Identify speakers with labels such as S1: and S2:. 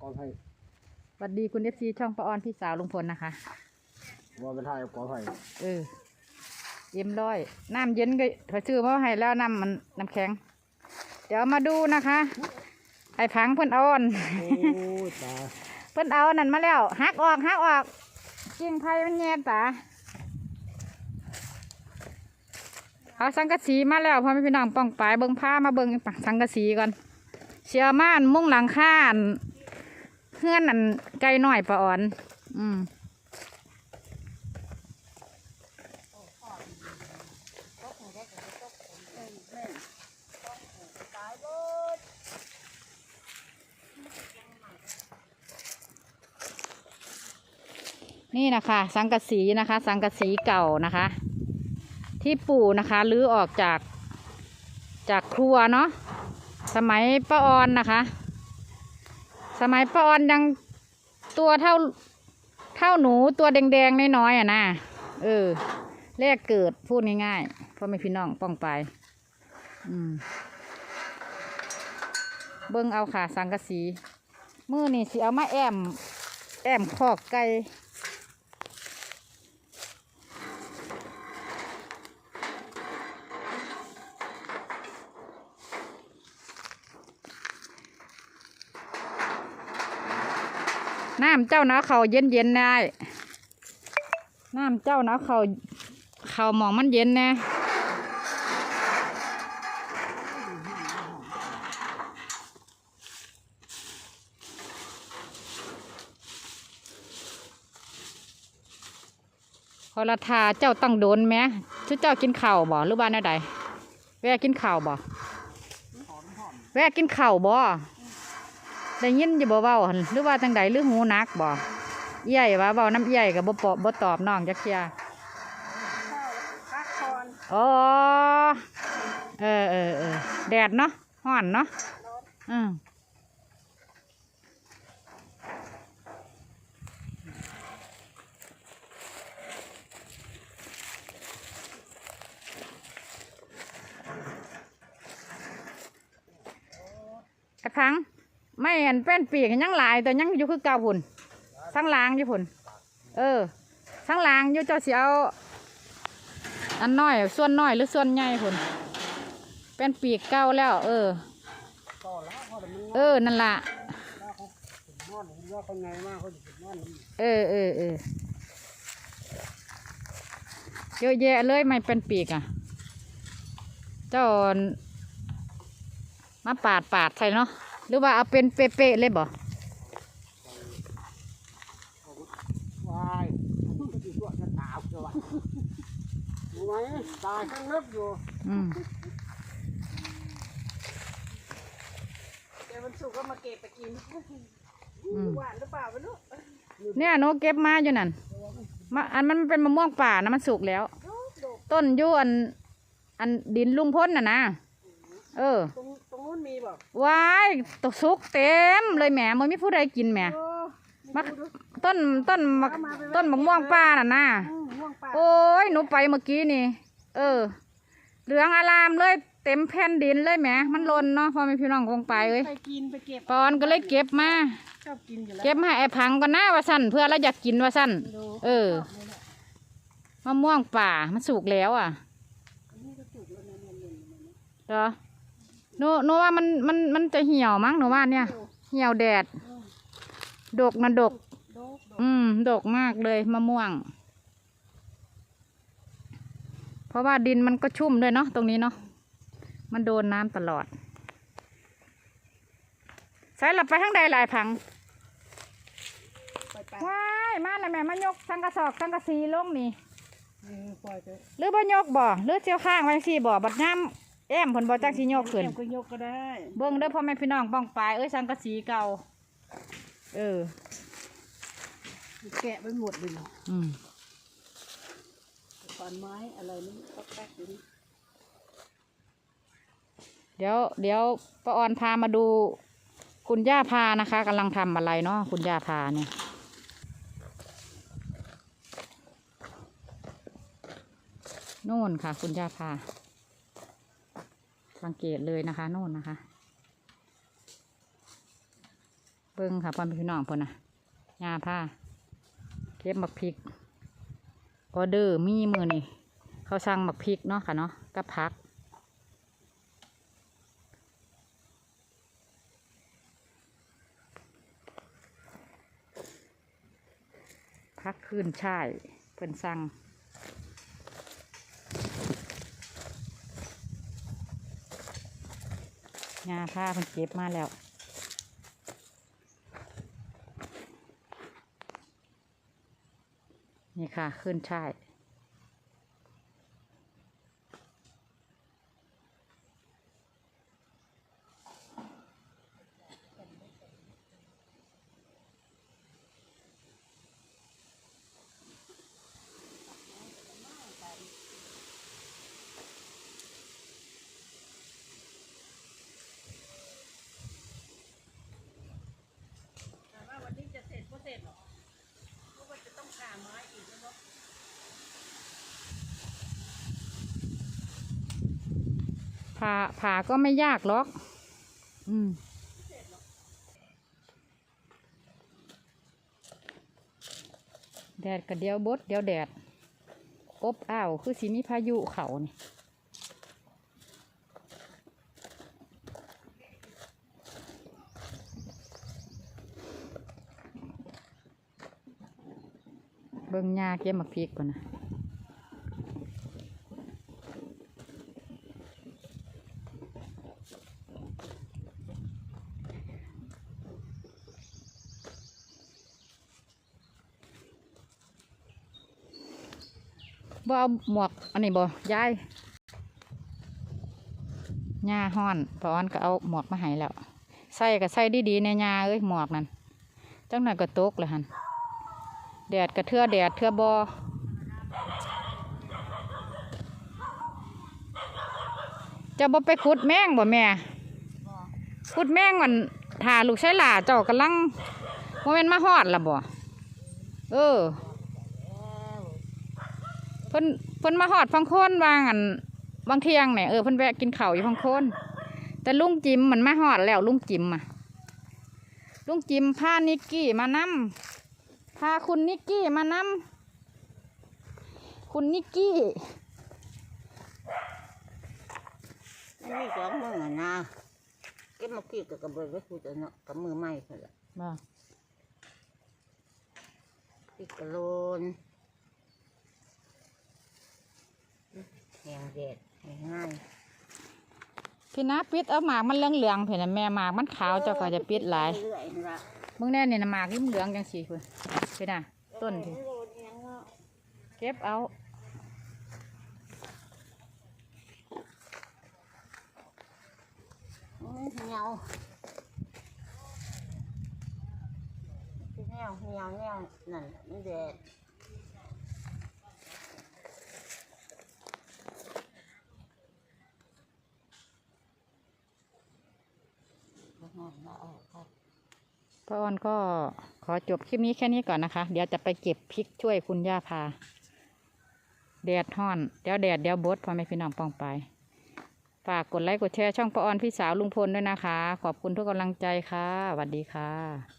S1: กอไผ่
S2: สวัสดีคุณเอฟซีช่องปะออนพี่สาวลุงพลนะคะ
S1: ว่าไปถ่ายกอไผ่
S2: เออเย็มร้อยน้ำเย็นก็เขาซื้อมาให้แล้วน้ำมันน้ำแข็ง เดี๋ยวมาดูนะคะไอ้พังเพิ่นเอาอ่อน
S1: โอ้ยตา
S2: เพิ่นเอานั่นมาแล้วหักออกหักออกกิ่งไผ่มันแย่ตาเอาสังกะสีมาแล้วพ่อแม่พี่น้องป้องปลายเบิ่งผ้ามาเบิ่งสังกะสีก่อนเชียร์ม่านมุ้งหลังคาอัน เพื่อนอันไกลหน่อยปะอ่อน อืมนี่นะคะ สังกะสีนะคะ สังกะสีเก่านะคะ ที่ปู่นะคะรื้อออกจากจากครัวเนาะสมัยป้าออนนะคะ สมัยปอนยังตัวเท่าเท่าหนูตัวแดงๆน้อยๆอะนะเออแรกเกิดพูดง่ายๆพ่อแม่พี่น้องป้องไปอืมเบิ้งเอาขาสังกะสี มือนี่สิเอามาแอม แอมคอกไก่ น้ำเจ้านะเขาเย็นเย็นๆได้น้ำเจ้านะเขาเขาหมองมันเย็นนะพอละทาเจ้าต้องโดนไหมชุดเจ้ากินข้าวบ่หรือบ้านใดแวะกินข้าวบ่แวะกินข้าวบ่ ได้ยินอยู่บ่เว้าหั่นหรือว่าจังใดหรือหูนักบ่เอี่ยว่าเว้าน้ำเอี่ยกับบ่ปอบบ่ตอบน้องจักเที่ย
S3: พักคอน
S2: อ๋อเออเออเออแดดเนาะห้อนเนาะอืมไอ้พัง ไม่เห็นเป็นปีกยังหลายแต่ยังอยู่คือเก่าพุ่นทั้งลางอยู่พุ่นเออทั้งลางอยู่เจ้าเสิเอาอันน้อยส่วนน้อยหรือส่วนใหญ่พุ่นเป็นปีกเก่าแล้ว เออ
S1: เอ
S2: อนั่นละ
S1: ว่าเขานอนว่าเขาไงมากเขาจะ
S2: เออเออเออเยอะแยะเลยไม่เป็นปีกอะ เจ้ามาปาดปาดใส่เนาะ หรือว่าเอาเป็นเป๊ะๆเลยบ่
S1: วายมันจะตัวจะตาจะวะรู้ไหมตายข้างลึกอยู่
S2: อืม
S3: เดี๋ยวมันสุกก็มาเก็บไปกิน
S2: อืม
S3: หวานหรือเปล่าไม่รู้
S2: เนี่ยหนูเก็บมาอยู่นั่นมาอันมันเป็นมะม่วงป่านะมันสุกแล้ว ต้นอยูอัน อันดินลุงพ้นน่ะนะเออ
S3: ตรงตรงนู้น มีบอก
S2: ว้ายตกสุกเต็มเลยแหมมันไม่ผู้ใดกินแหม
S3: โอ้
S2: มะต้นต้นมะต้นมะม่วงป่าน่ะนะ
S3: อืมม่วงป่า
S2: โอ้ยหนูไปเมื่อกี้นี่ เออ เหลืองอารามเลยเต็มแผ่นดินเลยแหมมันหล่นเนาะพอมีพี่น้องคงไปเอ้ย
S3: ไปกินไปเก็บ
S2: ปอนก็เลยเก็บมา
S3: ชอบกินอยู่แล้ว
S2: เก็บมาให้ไอ้พังก็น่าว่าสั่นเพื่อเราอยากกินว่าสั่น
S3: ดู
S2: เออมะม่วงป่ามันสุกแล้วอะเหรอ หนูหนูว่ามันมันมันจะเหี่ยวมั้งหนูว่าเนี่ย เหี่ยวแดด ดกนะดก
S3: โดก
S2: อืม ดกมากเลยมะม่วง เพราะว่าดินมันก็ชุ่มด้วยเนาะตรงนี้เนาะมันโดนน้ำตลอดใส่หลับไปข้างใดหลายพัง
S3: ปล่อยไป
S2: ว้ายมาเลยแม่มายกสังกะสอกสังกะสีลงนี่
S3: เออปล่อยไป
S2: หรือบ่ยกบ่หรือเจียวข้างไว้สิบ่บัดน้ำ แอมผลบ่จักสิยกขึ้น
S3: แอมก็ยกก็ได้
S2: เบิ่งเด้อพ่อแม่พี่น้องป้องปลายเอ้ยสังกะสีเก่า เออ
S3: แกะไปหมดเลย
S2: อืม
S3: ขอนไม้อะไรนี่ก็แป๊กอยู่นี่
S2: เดี๋ยวเดี๋ยวป้าออนพามาดู คุณย่าพานะคะกำลังทำอะไรเนาะคุณย่าพาเนี่ย โน่นค่ะ คุณย่าพา สังเกตเลยนะคะโน่นนะคะ เบิ้งค่ะพ่อพี่น้องเพิ่นน่ะยาผ้าเก็บหมักพริกออเดอร์มีมือนี่เขาสั่งหมักพริกเนาะค่ะเนาะกับผักพักคืนช่ายเพิ่นสั่ง งาผ้าเพิ่นเก็บมาแล้วนี่ค่ะ ขึ้นช่าย ผ่าผ่าก็ไม่ยากหรอก อืมแดดก็เดียวบดเดียวแดดอบอ้าวคือสิมีพายุเขานี่เบิ่งหญ้าเก็บมักพริกก่อนนะ บ่เอาหมวกอันนี้บ่ยายหญ้าห้อนพออนก็เอาหมวกมาให้แล้ว ใส่ก็ใส่ดีๆในหญ้าเอ้ยหมวกนั่นจังหน่อยก็ตกเลยหันแดดกระเทือแดดเทือบอจะบ่ไปขุดแมงบ่แม่ขุดแมงมันถ่าลูกใช้หล่าเจ้ากำลังโมเมนมาฮอดละบ่เออ พิ่นเพิ่นมาหอดพังโคนวางอันบางเที่ยงเนี่ยเออเพิ่นแวะกินข้าวอยู่พังโคนแต่ลุงจิมมันมาหอดแล้วลุงจิมอะลุงจิมพานิกกี้มานำพาคุณนิกกี้มานำคุณนิกกี้
S3: นี่สองมือน่ะนะเก็บมาขี้กับกระเบื้องไว้พูดเนาะกับมือไม้คนละ
S2: บ่
S3: พริกกระโลน แหงแดดง่าย
S2: พี่นาปิดเอาหมากมันเหลืองๆเพิ่นน่ะแม่หมากมันขาวเจ้าก็จะปิดหลาย
S3: เรื่อยๆละ
S2: เบิ่งแน่นี่นะหมากริมเหลืองจังซี่เพิ่นเพิ่นน่ะต้นเพิ่น
S3: โลนยังเนาะ
S2: เก็บเอา
S3: มันเหี่ยวเหี่ยวเหี่ยวเหี่ยวนั่นมันแดดบ่ฮอดบ่ออกครับ
S2: ป้า ออนก็ขอจบคลิปนี้แค่นี้ก่อนนะคะ เดี๋ยวจะไปเก็บพริกช่วยคุณย่าพา แดดห้อน เดี๋ยวแดดเดี๋ยวบดพอไม่พี่น้องปองไป ฝากกดไลค์กดแชร์ช่องปออนพี่สาวลุงพลด้วยนะคะ ขอบคุณทุกกำลังใจค่ะสวัสดีค่ะ